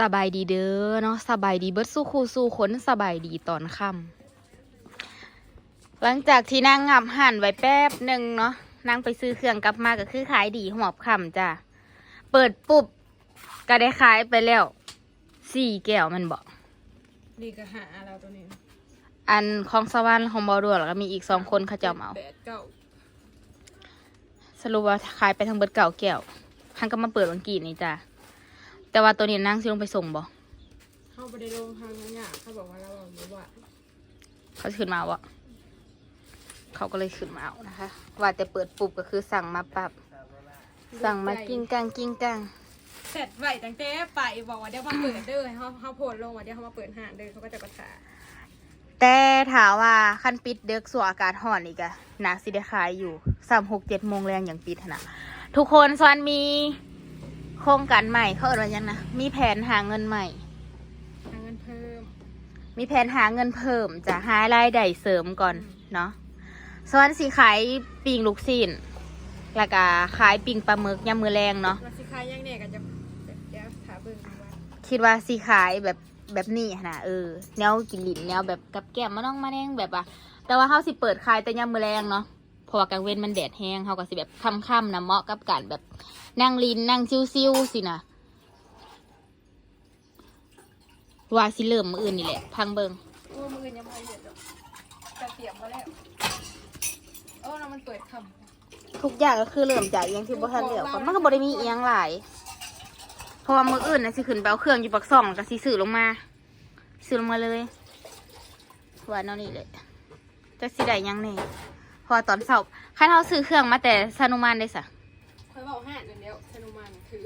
สบายดีเด้อเนาะสบายดีเบิดสู้คู่สู้คนสบายดีตอนค่ำหลังจากที่นางงับหั่นไว้แป๊บหนึ่งเนาะนางไปซื้อเครื่องกลับมาก็คือขายดีหอบค่ำจ้ะเปิดปุ๊บก็ได้ขายไปแล้วสี่แก้วแมันบอกนี่ก็หาเราตัวนี้ อันของสวรรค์ของบอดวแล้วก็มีอีกสองคนเขาเจะเอาแปดเก้าสรุปว่าขายไปทั้งเบิดเก่าแก้วทังก็มาเปิดวันกีนี่จ้ะ แต่ว่าตัวนี้นางสิลงไปส่งบ่เข้าไปในโรงทางนั้นเนี่ยเขาบอกว่าเราบอกอยู่ว่าเขาสิขึ้นมาเอาวะเขาก็เลยขึ้นมาเอานะคะ ว่าแต่เปิดปุ๊บก็คือสั่งมาปรับ สั่งมากิ้งกังกิ้งกังเสร็จไหวตั้งแต่ไปบอกว่าเดี๋ยวมาเปิดเด้อเขาเขาโพสต์ลงว่าเดี๋ยวเขามาเปิดห้างเด้อเขาก็จะประกาศแต่ถามว่าคันปิดเด็กสัวอากาศห่อนอีกอะนาสิได้ขายอยู่สามหกเจ็ดโมงแรงอย่างปิดหั้นนะทุกคนซอนมี โครงการใหม่เขาเอ่ยว่าหยังนะมีแผนหาเงินใหม่ หาเงินเพิ่ม มีแผนหาเงินเพิ่มจะหารายได้เสริมก่อนเนาะส่วนสีขายปิงลูกซีนแล้วก็ขายปิงปลาหมึกยำมือแรงเนาะมาสิคายยังเนี่ยก็จะเดี๋ยวถาเบิ่งเอาว่าคิดว่าสีขายแบบแบบนี้หั้นนะเออแนวกินหลินแนวแบบกับแก้มมาน้องมาแนงแบบว่าแต่ว่าเขาสิเปิดขายแต่ยำมือแรงเนาะเพ ราะว่ากลางเว้นมันแดดแห้งเขาก็สิแบบค่ำๆนะเหมาะกับการแบบนั่งลินนั่งซิวๆสินะว่าสิเริ่มมืออื่นนี่แหละ พังเบิงโอ้มือยังไม่เด็ดหรอกจะเตรียมมาแล้วโอ้เรามันเปิดคทุกอย่างก็คือเริ่มจากอหยังที่บ่ทันเหลียวก่อนมันก็บ่ได้มีเอียงหลายเพราะว่ามืออื่นนะสิขึ้นไปเอาเครื่องอยู่ปักซ่องแล้วก็สิซื้อลงมาซื้อลงมาเลยว่าแนวนี้เลยจะสิได้หยังแนี่เพ อตอนเช้าคันเฮาซื้อเครื่องมาแต่ซานุมานได้สะำคอยบอกห้าเดี๋ยวเดียวชนุมันถือ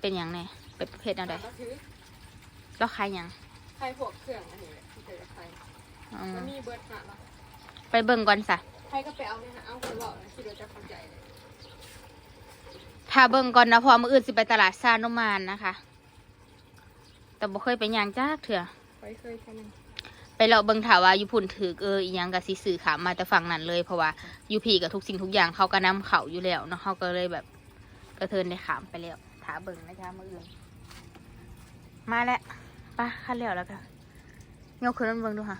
เป็นหยังแน่เป็นประเภทแนวใดก็ถือแล้วขายหยังใครพวกเครื่องอันนี้แหละที่เคยใครอืมมันมีเบิร์ดหาเนาะไปเบิ่งก่อนซะใครก็ไปเอาเนี่ยฮะเอาคนบอกนะคิดว่าจะเข้าใจเลยถ้าเบิ่งก่อนนะเพอมืออื่นสิไปตลาดซานุมานนะคะ แต่บ่เคยไปย่างจักเถื่อไปเคยแค่นึง ไปเลาะเบิ่งถาว่าอยู่พุ่นถือเอออีหยังกับสิสื่อขามมาแต่ฝั่งนั้นเลยเพราะว่าอยู่พีกับทุกสิ่งทุกอย่างเขาก็นำเขาอยู่แล้วเนาะเขาก็เลยแบบกระเทินได้ขามไปแล้วถาเบิ่งนะจ๊ะมืออื่นมาแล้วไปะขั้นแล้วแล้วกันยกขึ้นมาเบิ่งดูค่ะ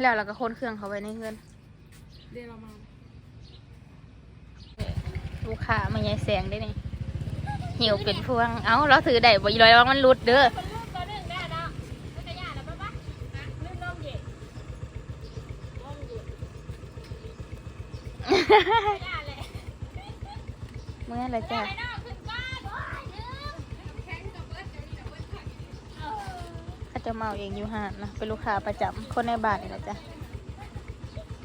แล้วเราก็คนเครื่องเขาไว้ในเงินเรียนเรามาลูกค้ามาใหญ่แสงได้นี่หิ หิวเป็นพวง เอ้าเราถือได้บ่ยลอยว่ามันรุดเด้อเมื่อไรจ้ะเบิร์ดเดี๋ยวนี้เดี๋ยวเบิร์ดขัดเออเขาจะเมาเองอยู่ห่านนะเป็นลูกค้าประจำคนในบ้านนี่นะจ๊ะ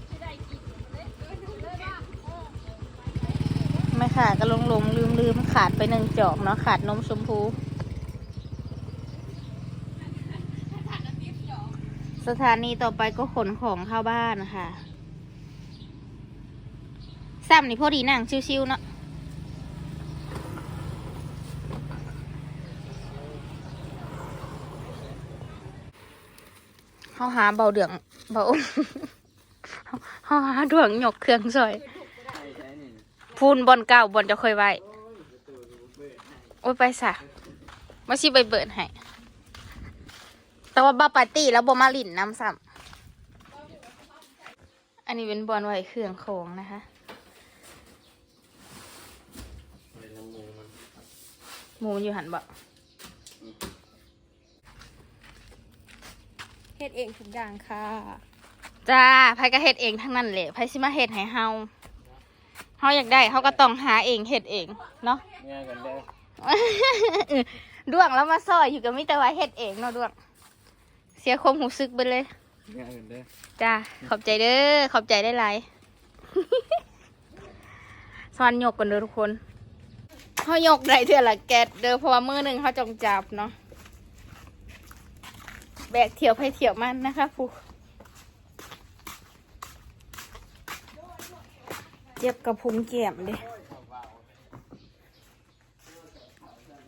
ที่ได้กินเลยเออดูเลยว่าเออ ไม่ขาดก็ลงลงลืมลืมขาดไปหนึ่งจอกเนาะขาดนมชมพูสถานีต่อไปก็ขนของเข้าบ้านนะคะซ้ำนี่พอดีนั่งชิวๆเนาะเขาหาเบาเดืองเบาเขาหาดวงหยกเครื่องซอย พูนบอลเก่าบอลจะเคยไว้โอ้ยไปสะมาชิไปเบิดให้แต่ว่าบาปาร์ตี้แล้วบมาลินน้ำซ้ำอันนี้เป็นบอลไว้เครื่องโค้งนะคะหมูมันอยู่หันบ่เฮ็ดเองทุกอย่างค่ะ จ้าไผก็เฮ็ดเองทั้งนั้นแหละไผสิมาเฮ็ดให้เฮา เฮาอยากได้เฮาก็ต้องหาเองเฮ็ดเองเนาะง่ายกันได้เออดวงแล้วมาซอยอยู่กับมิแต่ว่าเฮ็ดเองเนาะดวง เสียความหูซึกไปเลยง่ายกันได้จ้าขอบใจเด้อขอบใจได้หลายสอนยกกันเด้อทุกคนเขายกได้เท่าละแกดเด้อเพราะว่ามือหนึ่งเขาจงจับเนาะแบกเถียวไปเถียวมันนะคะผู้ เจ็บกับพุงเกี่ยมเด้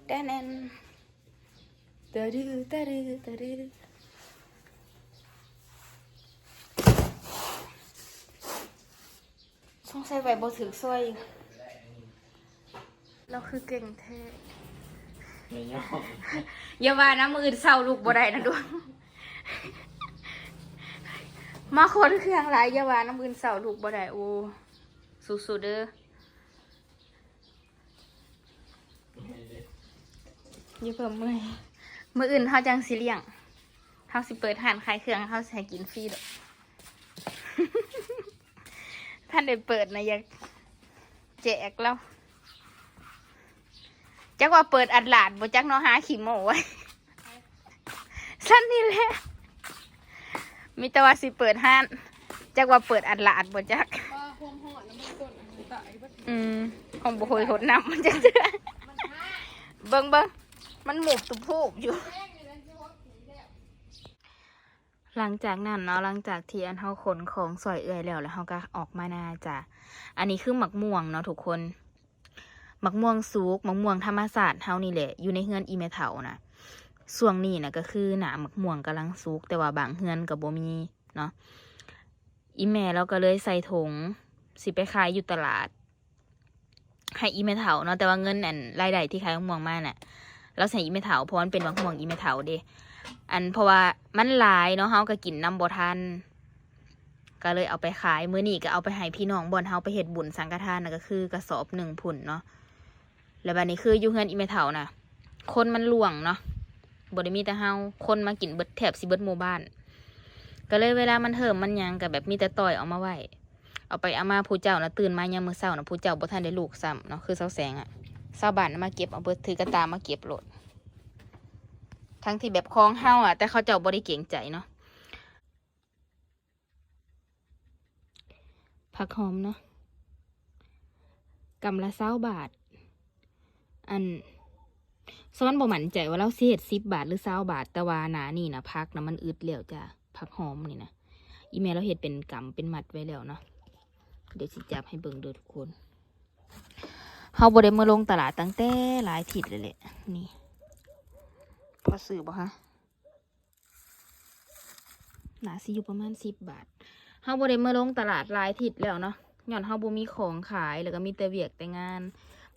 แดนแนนตะดื้อตะดื้อตะดื้อสงสัยไว้บ่ถึกซวยเราคือเก่งแท้ไม่ย่ออย่าว่านะมืออื่นเศร้าลูกบ่ได้นะดวงมาคนเครื่องหลายอย่าว่าน้ำอื่นเศร้าลูกบ่ได้โอ้ สู้ๆเด้ออย่าเพิ่มมือมืออื่นเขาจังสิเลี้ยงเขาสิเปิดห้านขายเครื่องเขาสิใส่กินฟรีดอกท่านได้เปิดนะอยากแจกแล้วจักว่าเปิดอัดหลาดบ่จักเนาะหาขี้โมไว้สั้นนี่แหละมีแต่ว่าสิเปิดห้านจักว่าเปิดอัดหลาดบ่จัก อืมของบ่เคยหดน้ำมันจะเดือเบิ่งเบิ่งมันหมบตุบพูบอยู่ หลังจากนั้นเนาะหลังจากที่อันเฮาขนของสอยเอื่อยแล้วแล้วเฮาก็ออกมานาจ้ะอันนี้คือหมักม่วงเนาะทุกคนหมักม่วงสุกหมักม่วงธรรมศาสตร์เฮานี่แหละ อยู่ในเฮือนอีเมเถานะส่วงนี้นะก็คือหนาหมักม่วงกำลังสุก แต่ว่าบางเฮือนกับบ่มีเนาะอีแม่เราก็เลยใส่ถุงสิไปขายอยู่ตลาด ให้อีเมเถาเนาะแต่ว่าเงินอันรายได้ที่ขายมะม่วงมาน่ะ เราใส่อีเมเถาเพราะมันเป็นมะม่วงอีเมเถาเด้อันเพราะว่ามันหลายเนาะเฮาก็กินน้ำบ่ทันก็เลยเอาไปขายมื้อนี้ก็เอาไปให้พี่น้องบ่อนเฮาไปเฮ็ดบุญสังฆทานน่ะก็คือกระสอบหนึ่งพุ่นเนาะแล้วบัดนี้คืออยู่เฮือนอีเมเฒ่าน่ะ คนมันหลวงเนาะบ่ได้มีแต่เฮาคนมากินเบิดแถบสิเบิดหมู่บ้าน ก็เลยเวลามันเหิมมันยังก็แบบมีแต่ต่อยเอามาไว้ เอาไปเอามาผู้เจ้านะตื่นมายามมื้อเช้านะผู้เจ้าบ่ทันได้ลูกซ้ำเนาะคือเสาแสงอะชาวบ้านน่ะมาเก็บเอาเบิดถือกระตามาเก็บโลด ทั้งที่แบบคล้องเฮาอะแต่เขาเจ้าบ่ได้เก่งใจเนาะผักหอมเนาะกำละเศร้าบาท อันซ้อนบ่หมั่นใจว่าเราเสิเฮ็ดสิบบาทหรือเศร้าบาทแต่ว่าหนานี่นะพักนะมันอึดแล้วจ้ะผักหอมนี่นะอีเมลเราเฮ็ดเป็นกำเป็นมัดไว้แล้วเนาะ เดี๋ยวสิจับให้เบิ่งเด้อทุกคนเฮาบ่ได้มาลงตลาดตั้งแต่หลายทิศเลยแหละนี่พอซื้อบ่ฮะหนาสิอยู่ประมาณสิบบาทเฮาบ่ได้มาลงตลาดหลายทิศแล้วเนาะย้อนเฮาบ่มีของขายแล้วก็มีแต่เวียกแต่งาน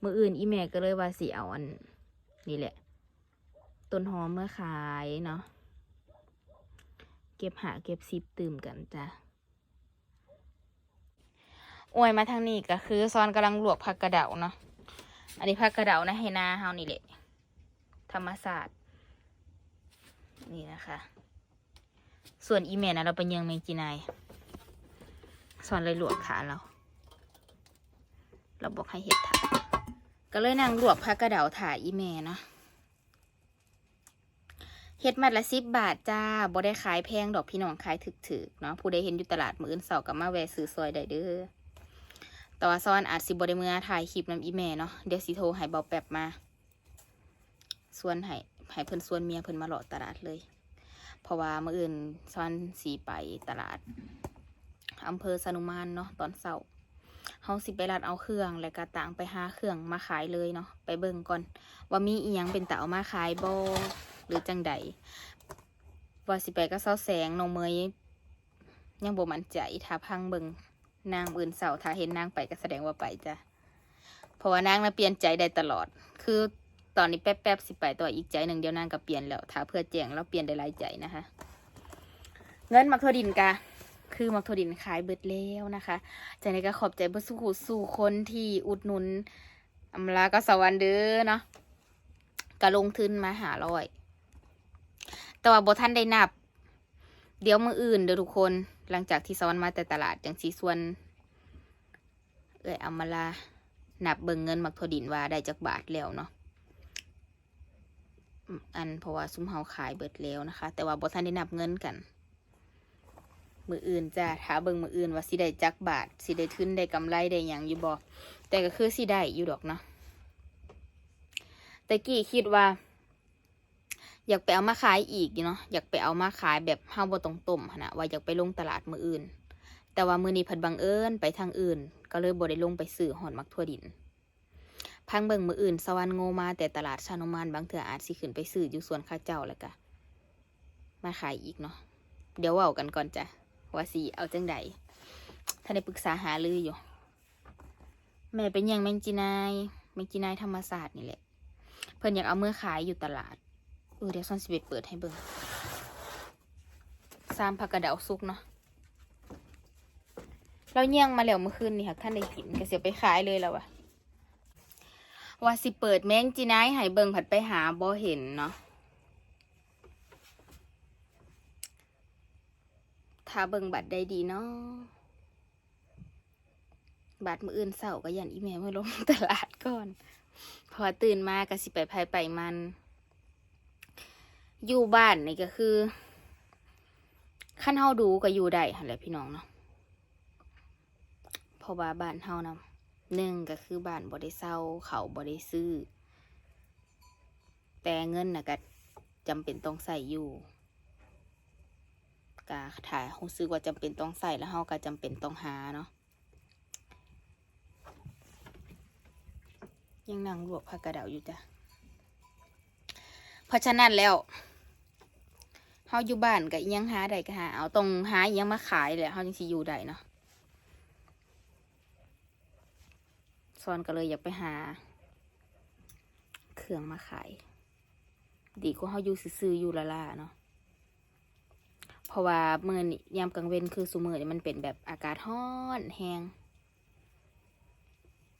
มืออื่นอีแม่ก็เลยว่าสิเอาอันนี่แหละ ต้นหอมเมื่อขายเนาะเก็บหาเก็บซิปตื่มกันจ้ะ อวยมาทางนี้ก็คือซอนกำลังลวกผักกระเดาเนาะอันนี้ผักกระเดานะให้นาเฮานี่แหละธรรมศาสตร์ นี่นะคะ ส่วนอีเมลนะเราไปยังเมงจีนายสอนเลยลวกขาเรา เราบอกให้เห็ดถาก็เลยนั่งลวกผักกระเดาถ่าอีเมลเนาะเห็ดมัดละสิบบาทจ้าบ่ได้ขายแพงดอกพี่น้องขายถึกๆเนาะผู้ใดเห็นอยู่ตลาดมืออื่นเสาร์กับมาแวะซื้อซอยได้เด้อ แต่ว่าซ้อนอาจสิบ่ได้เมื่อถ่ายคลิปน้ำอีเมลเนาะเดี๋ยวสิโทรให้เบาแป๊บมาส่วนให้ให้เพิ่นส่วนเมียเพิ่นมาหลอดตลาดเลย เพราะว่าเมื่ออื่นซ้อนสีไปตลาดอำเภอสนุมานเนาะตอนเช้าเฮาสิไปรัดเอาเครื่องแล้วก็ต่างไปหาเครื่องมาขายเลยเนาะไปเบิ่งก่อน ว่ามีอีหยังเป็นตาเอามาขายบ่หรือจังใดว่าสิไปก็เศร้าแสงน้องเมยยังบ่มั่นใจถ้าพังเบิ่ง นางอื่นเสาถ้าเห็นนางไปก็แสดงว่าไปจ้ะเพราะว่านางน่ะเปลี่ยนใจได้ตลอด คือตอนนี้แป๊บๆสิไปต่ออีกใจหนึ่งเดียวนางก็เปลี่ยนแล้วถ้าเพื่อแจ้งแล้วเปลี่ยนได้หลายใจนะคะ เงินมักทดินกะคือมักทดินขายเบิดแล้วนะคะจากนี้ก็ขอบใจเพื่อสู่สู่คนที่อุดหนุนอำลาก็สวรรค์เด้อเนาะก็ลงทุนมาหาร้อย แต่ว่าบท่านได้นับ เดี๋ยวมืออื่นเด้อทุกคน หลังจากที่สวรรค์มาแต่ตลาดจังสีส่วน เอ้ยอำมาลานับเบิ่งเงินมักทดินว่าได้จากบาทแล้วเนาะอันเพราะว่าซุ้มเฮาขายเบิดแล้วนะคะ แต่ว่าบ่ทันได้นับเงินกัน มืออื่นจ้าถ้าเบิ่งมืออื่นว่าสิได้จักบาทสิได้ทุนได้กำไรได้หยังอยู่บ่แต่ก็คือสิได้อยู่ดอกเนาะแต่กี้คิดว่า อยากไปเอามาขายอีกเนาะอยากไปเอามาขายแบบเฮาบ่ต้องต้มนะว่าอยากไปลงตลาดมืออื่น แต่ว่ามือนี้เพิ่นบังเอิญไปทางอื่น ก็เลยบ่ได้ลงไปซื้อหอนมักทั่วดิน พังเบิ่งมืออื่น สวรรค์โงมาแต่ตลาดชานุมานบางเถื่ออาจสิขึ้นไปซื้ออยู่สวนข้าเจ้าแล้วก็มาขายอีกเนาะเดี๋ยวเว้ากันก่อนจ้ะว่าสิเอาจังใดท่านได้ปรึกษาหาลืออยู่ แม่เป็นหยังแมงจีนายแมงจีนายธรรมศาสตร์นี่แหละ เพิ่นอยากเอาเมื่อขายอยู่ตลาด เออเดี๋ยวซอนสิบเบเปิดให้เบิ่งซามผักกระเดาซุกเนาะเราเยี่ยงมาแล้วเมื่อคืนนี่ค่ะท่านได้กินก็เสียไปขายเลยแล้ววะว่าสิเปิดแมงจีนายให้เบิ่งผัดไปหาบ่เห็นเนาะถ้าเบิ่งบัตรได้ดีเนาะบาดมืออื่นเสาก็ยันอีเมลมาลงตลาดก่อน พอตื่นมาก็สิไปภายไปมัน อยู่บ้านนี่ก็คือขั้นเฮาดูก็อยู่ได้หั่นแหละพี่น้องเนาะเพราะว่าบ้านเฮานะหนึ่งก็คือบ้านบ่ได้เศร้าเขาบ่ได้ซื้อ แต่เงินน่ะก็จำเป็นต้องใส่อยู่ก็ถ้ารู้สึกว่าจำเป็นต้องใส่แล้วเฮาก็จำเป็นต้องหาเนาะยังนั่งลวกผักกระเดาอยู่จ้ะ เพราะฉะนั้นแล้วเฮาอยู่บ้านก็ยังหาได้ก็หาเอาตรงหายังมาขายแหละเฮาจังสิอยู่ได้เนาะซอนก็เลยอยากไปหา เครื่องมาขาย ดีกว่าเฮาอยู่ซื่ออยู่ละล่าเนาะเพราะว่าเมื่อนิยามกลางเว้นคือสุมือนี่ยมันเป็นแบบอากาศร้อนแฮง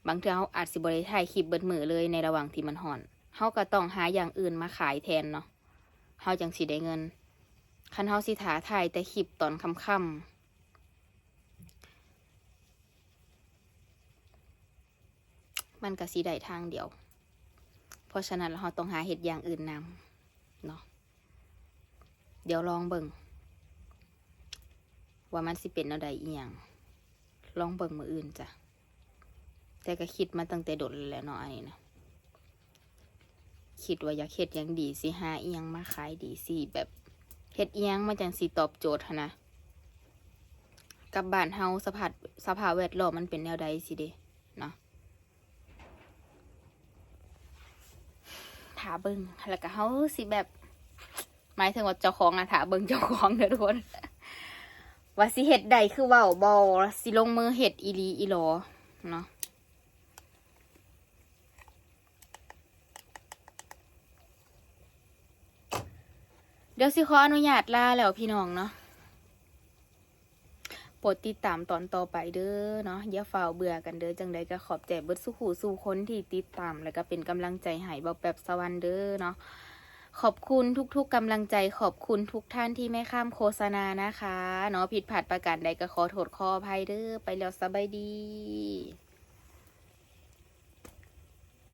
บางเทื่อเขาอาจสิบริถ่ายคลิปเบิดมือเลยในระหว่างที่มันห่อน เขาก็ต้องหาอย่างอื่นมาขายแทนเนาะเขาจังสิได้เงิน คันเขาสิถาถ่ายแต่คลิปตอนค่ำมันก็สิได้ทางเดียว เพราะฉะนั้นเราต้องหาเห็ดอย่างอื่นนำเนาะ เดี๋ยวลองเบิ่งว่ามันสิเป็นอาใดอีหยังลองเบิ่งมืออื่นจ้ะ แต่ก็คิดมาตั้งแต่โดดแล้วเนาะอันนี้นะ คิดว่าอยากเฮ็ดยังดีสิหาเอียงมาขายดีสิแบบเฮ็ดเอียงมาจังสิตอบโจทย์นะ กับบ้านเฮาสภาพสภาพแวดล้อมมันเป็นแนวใดสิเดเนาะถาเบิงแล้วก็เฮาสิแบบ หมายถึงว่าเจ้าของอะถาเบิงเจ้าของเด้อทุกคนว่าสิเฮ็ดใดคือเว้าบ่สิลงมือเฮ็ดอีลีอีหลอเนาะ เดี๋ยวสิขออนุญาตลาแล้วพี่น้องเนาะโปรดติดตามตอนต่อไปเด้อเนาะอย่าฝ่าเบื่อกันเด้อจังใดก็ขอบใจเบิดสุขูสู่คนที่ติดตาม แล้วก็เป็นกำลังใจให้บอกแบบสวรรค์เด้อเนาะขอบคุณทุกๆกำลังใจขอบคุณทุกท่านที่ไม่ข้ามโฆษณานะคะ เนาะผิดพลาดประการใดก็ขอโทษขออภัยเด้อไปแล้วสบายดี